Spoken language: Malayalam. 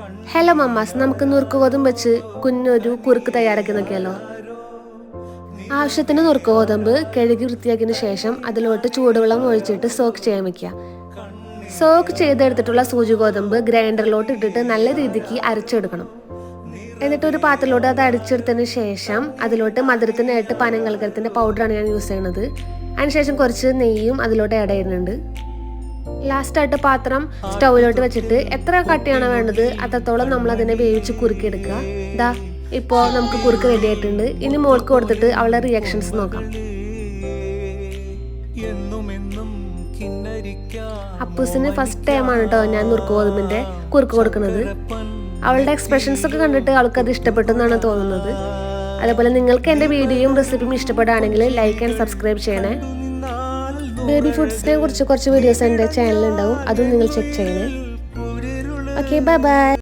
ഹലോ മമ്മാസ് നമുക്ക് നുറുക്ക് ഗോതമ്പ് വെച്ച് കുഞ്ഞൊരു കുറുക്ക് തയ്യാറാക്കി ആവശ്യത്തിന് നുറുക്ക് ഗോതമ്പ് കഴുകി വൃത്തിയാക്കിയതിന് ശേഷം അതിലോട്ട് ചൂടുവെള്ളം ഒഴിച്ചിട്ട് സോക്ക് ചെയ്യാൻ വെക്കുക. സോക്ക് ചെയ്തെടുത്തിട്ടുള്ള സൂചി ഗോതമ്പ് ഗ്രൈൻഡറിലോട്ട് ഇട്ടിട്ട് നല്ല രീതിക്ക് അരച്ചെടുക്കണം. എന്നിട്ട് ഒരു പാത്രത്തിലോട്ട് അത് അടിച്ചെടുത്തതിന് ശേഷം അതിലോട്ട് മധുരത്തിനായിട്ട് പനങ്കൽക്കരത്തിന്റെ പൗഡറാണ് ഞാൻ യൂസ് ചെയ്യുന്നത് അതിനുശേഷം കുറച്ച് നെയ്യും അതിലോട്ട് ആഡ് ചെയ്യുന്നുണ്ട്. ലാസ്റ്റായിട്ട് പാത്രം സ്റ്റൗവിലോട്ട് വെച്ചിട്ട് എത്ര കട്ടിയാണ് വേണ്ടത് അത്രത്തോളം നമ്മൾ അതിനെ വേവിച്ച് കുറുക്കിയെടുക്കുക ഇതാ ഇപ്പോൾ നമുക്ക് കുറുക്ക് റെഡി ആയിട്ടുണ്ട്. ഇനി മോൾക്ക് കൊടുത്തിട്ട് അവളുടെ റിയാക്ഷൻസ് നോക്കാം. അപ്പൂസിന് ഫസ്റ്റ് ടൈമാണ് കേട്ടോ ഞാൻ നുറുക്ക് ഗോതമ്പിന്റെ കുറുക്ക് കൊടുക്കുന്നത്. അവളുടെ എക്സ്പ്രഷൻസ് ഒക്കെ കണ്ടിട്ട് അവൾക്ക് അത് ഇഷ്ടപ്പെട്ടു എന്നാണ് തോന്നുന്നത്. അതേപോലെ നിങ്ങൾക്ക് എന്റെ വീഡിയോയും റെസിപ്പിയും ഇഷ്ടപ്പെടുകയാണെങ്കിൽ ലൈക്ക് ആൻഡ് സബ്സ്ക്രൈബ് ചെയ്യണേ. ബേബി ഫുഡ്സിനെ കുറിച്ച് കുറച്ച് വീഡിയോസ് എന്റെ ചാനലിൽ ഉണ്ടാവും. അതും നിങ്ങൾ ചെക്ക് ചെയ്യണേ. Okay bye bye